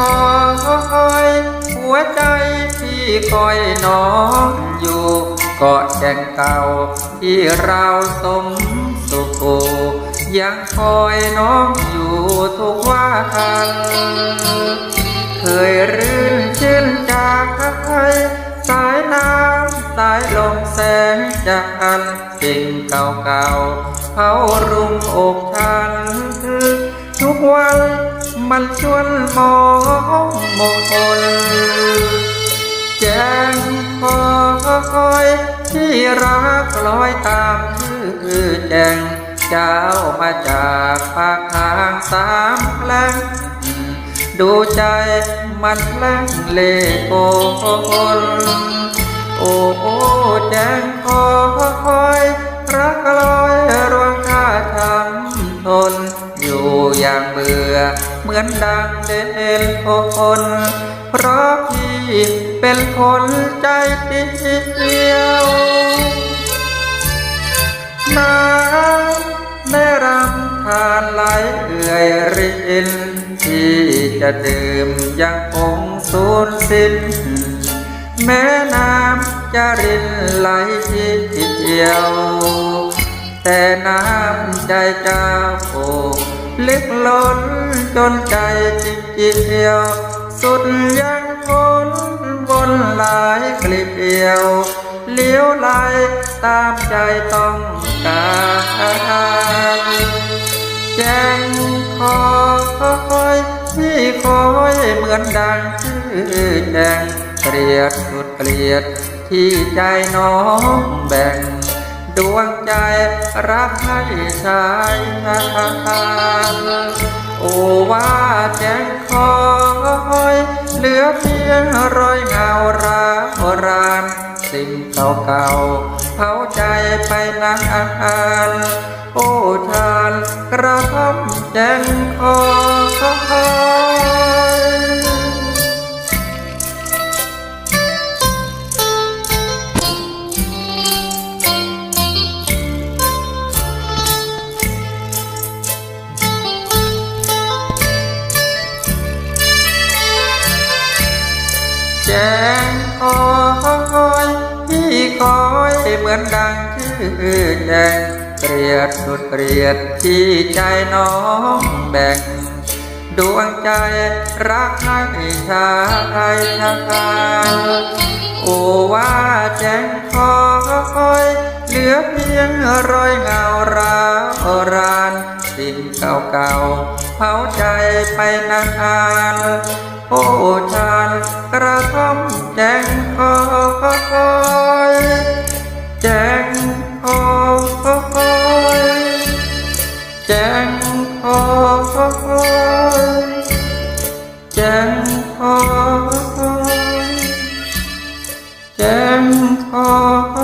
อยหัวใจที่คอยน้องอยู่เกาะแก่งเก่าที่เราสมสุขยังคอยน้องอยู่ทุกวันเคยรื่นชื่นจากใครสายน้ำสายลมแสงจากอันสิ่งเก่าๆเขารุมอกฉันทุกวัน มันชวนมองมงคลแจ้งคอยที่รักลอยตามชื่อแจงเจ้ามาจากปากทางสามแพลงดูใจมันแหลงเลโกนโอ้โอ้แจ้งคอยรักลอย อยู่อย่างเบื่อ เหมือนดังเด่นคน เพราะพี่เป็นคนใจเดียวน้ำได้รำทานไหลเอื่อยรินที่จะดื่มยังคงสูญสิ้น แม่น้ำจะรินไหลเที่ยว แต่น้ำใจเจ้า ลึกล้นจนใจจิตเดียว สุดยังวนวนหลายกลีบเดียวเลี้ยวไหลตามใจต้องการแจ้งคอยที่คอยเหมือนดังชื่อแจ้งเกลียดสุดเกลียดที่ใจน้องแบ่ง ดวงใจรักให้ชายงานโอว่าแจ้งคอยเหลือเพียงรอยเงาราโบราณสิ่งเก่าๆเผาใจไปนานโอ้ทานกระทำแจ้งคอย มือนดังชื่อแจงเกลียดสุดเกลียดที่ใจน้องแบ่ง ดวงใจรักให้ชายทางโอว่าแจงคอคอยเหลือเพียงรอยเงาราโราณสิ่งเก่าๆเผาใจไปนานโอ้ชานกระทำแจ้งคอย แจงโอ้ยแจงโอ้ยแจงโอ้ยแจงโอ้